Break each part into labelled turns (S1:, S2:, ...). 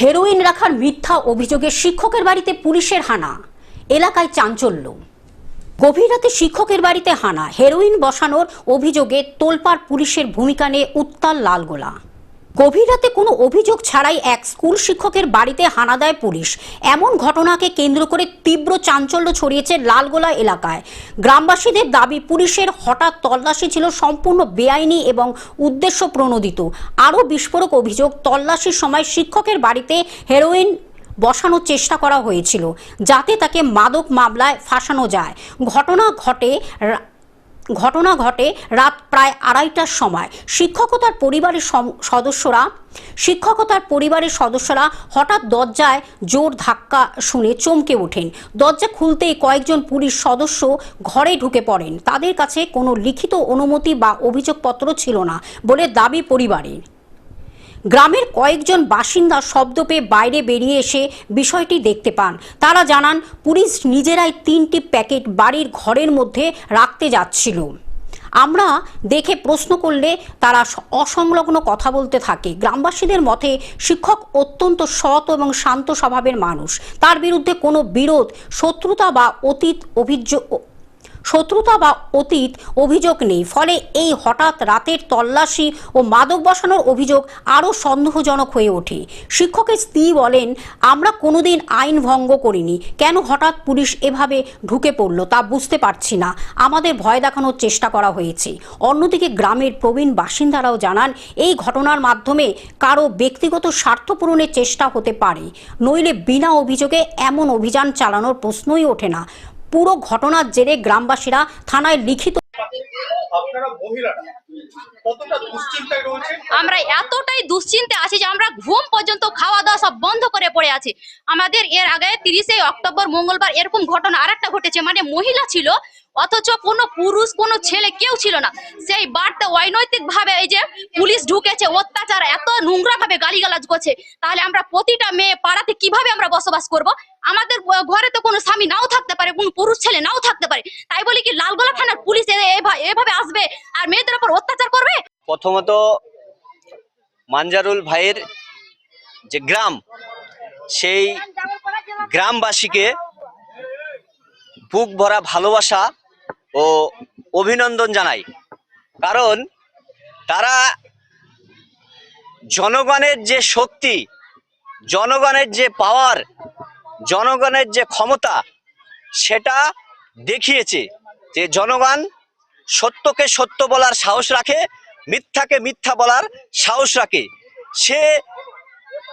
S1: Heroin রাখার মিথ্যা অভিযোগে শিক্ষকের বাড়িতে পুলিশের হানা। এলাকায় চাঞ্চল্য। গভীর রাতে শিক্ষকের বাড়িতে হানা। হেরোইন বসানোর অভিযোগে তোলপাড় পুলিশের ভূমিকা নিয়ে উত্তাল লালগোলা। গভীর রাতে কোনো অভিযোগ ছাড়াই এক স্কুল শিক্ষকের বাড়িতে হানা দেয় পুলিশ। এমন ঘটনাকে কেন্দ্র করে তীব্র চাঞ্চল্য ছড়িয়েছে লালগোলা এলাকায়। গ্রামবাসীদের দাবি, পুলিশের হঠাৎ তল্লাশি ছিল সম্পূর্ণ বেআইনি এবং উদ্দেশ্য প্রণোদিত আরও বিস্ফোরক অভিযোগ, তল্লাশির সময় শিক্ষকের বাড়িতে হেরোইন বসানোর চেষ্টা করা হয়েছিল, যাতে তাকে মাদক মামলায় ফাঁসানো যায়। ঘটনা ঘটে ঘটনা ঘটে রাত প্রায় আড়াইটার সময়। শিক্ষকতার পরিবারের সদস্যরা সদস্যরা শিক্ষকতার পরিবারের সদস্যরা হঠাৎ দরজায় জোর ধাক্কা শুনে চমকে ওঠেন। দরজা খুলতেই কয়েকজন পুলিশ সদস্য ঘরে ঢুকে পড়েন। তাদের কাছে কোনো লিখিত অনুমতি বা অভিযোগপত্র ছিল না বলে দাবি পরিবারের। গ্রামের কয়েকজন বাসিন্দা শব্দ পেয়ে বাইরে বেরিয়ে এসে বিষয়টি দেখতে পান। তারা জানান, পুলিশ নিজেরাই তিনটি প্যাকেট বাড়ির ঘরের মধ্যে রাখতে যাচ্ছিল। আমরা দেখে প্রশ্ন করলে তারা অসংলগ্ন কথা বলতে থাকে। গ্রামবাসীদের মতে, শিক্ষক অত্যন্ত সৎ এবং শান্ত স্বভাবের মানুষ। তার বিরুদ্ধে কোনো বিরোধ, শত্রুতা বা অতীত অভিযোগ শত্রুতা বা অতীত অভিযোগ নেই। ফলে এই হঠাৎ রাতের তল্লাশি ও মাদক বসানোর অভিযোগ আরও সন্দেহজনক হয়ে ওঠে। শিক্ষকের স্ত্রী বলেন, আমরা কোনোদিন আইন ভঙ্গ করিনি। কেন হঠাৎ পুলিশ এভাবে ঢুকে পড়ল তা বুঝতে পারছি না। আমাদের ভয় দেখানোর চেষ্টা করা হয়েছে। অন্যদিকে গ্রামের প্রবীণ বাসিন্দারাও জানান, এই ঘটনার মাধ্যমে কারও ব্যক্তিগত স্বার্থ পূরণের চেষ্টা হতে পারে। নইলে বিনা অভিযোগে এমন অভিযান চালানোর প্রশ্নই ওঠে না। পুরো ঘটনার জেরে গ্রামবাসীরা থানায় লিখিত
S2: আপনারা মহিলারা কতটা দুশ্চিন্তায় রয়েছে
S3: আমরা এতটাই দুশ্চিন্তে আছি যে আমরা ঘুম পর্যন্ত খাওয়া দাওয়া সব বন্ধ করে পড়ে আছি। আমাদের এর আগে তিরিশে অক্টোবর মঙ্গলবার এরকম ঘটনা আরেকটা ঘটেছে। মানে মহিলা ছিল অথচ কোনো পুরুষ কোনো ছেলে কেউ ছিল না। সেই বার্তা অনৈতিক ভাবে এই যে পুলিশ ঢুকেছে অত্যাচার এত নোংরা ভাবে গালিগালাজ করছে। তাহলে আমরা প্রতিটা মেয়ে পাড়াতে কীভাবে আমরা বসবাস করব? আমাদের ঘরে তো কোনো স্বামী নাও থাকতে পারে, কোনো পুরুষ ছেলে নাও থাকতে পারে। তাই বলি কি লালগোলা থানার পুলিশ এভাবে আসবে আর মেয়েদের উপর অত্যাচার করবে?
S4: প্রথমত মানজারুল ভাইয়ের যে গ্রাম, সেই গ্রামবাসীকে বুক ভরা ভালোবাসা ও অভিনন্দন জানাই। কারণ তারা জনগণের যে শক্তি, জনগণের যে পাওয়ার জনগণের যে ক্ষমতা, সেটা দেখিয়েছে যে জনগণ সত্যকে সত্য বলার সাহস রাখে, মিথ্যাকে মিথ্যা বলার সাহস রাখে। সে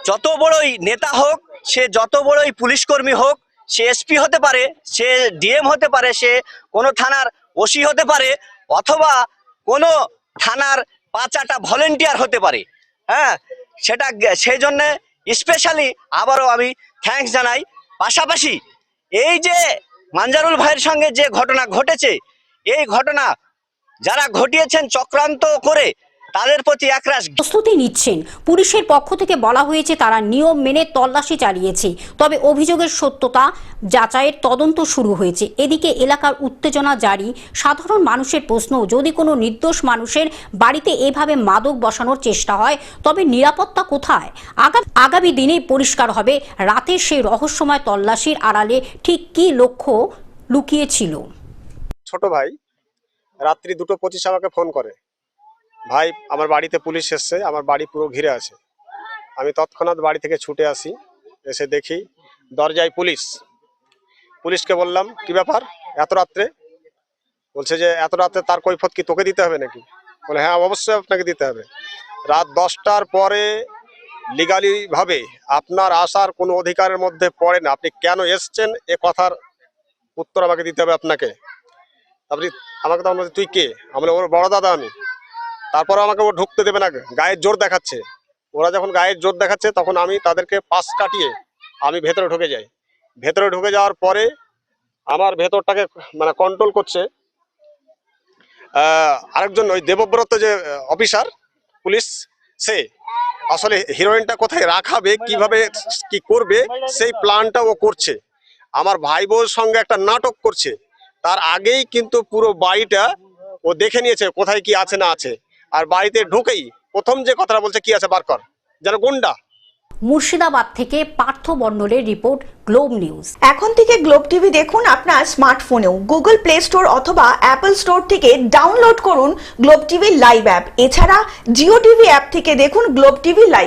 S4: যত বড়ই নেতা হোক, সে যত বড়ই পুলিশ কর্মী হোক, সে এসপি হতে পারে, সে ডিএম হতে পারে, সে কোনো থানার ওসি হতে পারে, অথবা কোনো থানার পাঁচাটা ভলেন্টিয়ার হতে পারে। হ্যাঁ সেটা সেই জন্যে স্পেশালি আবারও আমি থ্যাঙ্কস জানাই। পাশাপাশি এই যে মানজারুল ভাইয়ের সঙ্গে যে ঘটনা ঘটেছে, এই ঘটনা যারা ঘটিয়েছেন চক্রান্ত করে তাদের প্রতি একরাশ
S1: প্রস্তুতি নিচ্ছেন। পুলিশের পক্ষ থেকে বলা হয়েছে তারা নিয়ম মেনে তল্লাশি চালিয়েছে। তবে অভিযোগের সত্যতা যাচাইয়ের তদন্ত শুরু হয়েছে। এদিকে এলাকার উত্তেজনা জারি। সাধারণ মানুষের প্রশ্ন যদি কোনো নির্দোষ মানুষের বাড়িতে এভাবে মাদক বসানোর চেষ্টা হয় তবে নিরাপত্তা কোথায়? আগা- আগামী দিনে পরিষ্কার হবে। রাতে সেই রহস্যময় তল্লাশির আড়ালে ঠিক কি লক্ষ্য লুকিয়েছিল?
S5: ছোট ভাই রাত্রি দুটো পঁচিশ আমাকে ফোন করে। ভাই, আমার বাড়িতে পুলিশ এসছে, আমার বাড়ি পুরো ঘিরে আছে। আমি তৎক্ষণাৎ বাড়ি থেকে ছুটে আসি, এসে দেখি দরজায় পুলিশ। পুলিশকে বললাম, কি ব্যাপার? এত রাত্রে? বলছে যে, এত রাতে তার কৈফত কি তোকে দিতে হবে নাকি? বলে হ্যাঁ অবশ্যই আপনাকে দিতে হবে। রাত দশটার পরে লিগালিভাবে আপনার আসার কোনো অধিকারের মধ্যে পড়ে না। আপনি কেন এসছেন? এ কথার উত্তর আমাকে দিতে হবে আপনাকে। আপনি আমাকে বলছে তুই কে? আমরা ওর বড় দাদা আমি। তারপরে আমাকে ও ঢুকতে দেবে না, গায়ের জোর দেখাচ্ছে। ওরা যখন গায়ের জোর দেখাচ্ছে, তখন আমি তাদেরকে পাশ কাটিয়ে আমি ভেতরে ঢুকে যাই। ভেতরে ঢুকে যাওয়ার পরে আমার ভেতরটাকে মানে কন্ট্রোল করছে আরেকজন ওই দেবব্রত যে অফিসার, পুলিশ, সে আসলে হিরোইনটা কোথায় রাখাবে, কীভাবে, কি করবে, সেই প্ল্যানটা ও করছে। আমার ভাই বউর সঙ্গে একটা নাটক করছে। তার আগেই কিন্তু পুরো বাড়িটা ও দেখে নিয়েছে কোথায় কি আছে না আছে। আর বাড়িতে ঢুকেই প্রথম যে কথাটা বলছে কি আছে বার কর। যেন গুন্ডা।
S1: মুর্শিদাবাদ থেকে পার্থ মণ্ডলের রিপোর্ট গ্লোব নিউজ।
S6: এখন থেকে গ্লোব টিভি দেখুন আপনার স্মার্টফোনেও। গুগল প্লে স্টোর অথবা অ্যাপল স্টোর থেকে ডাউনলোড করুন গ্লোব টিভি লাইভ অ্যাপ। এছাড়া জিও টিভি অ্যাপ থেকে দেখুন গ্লোব টিভি লাইভ।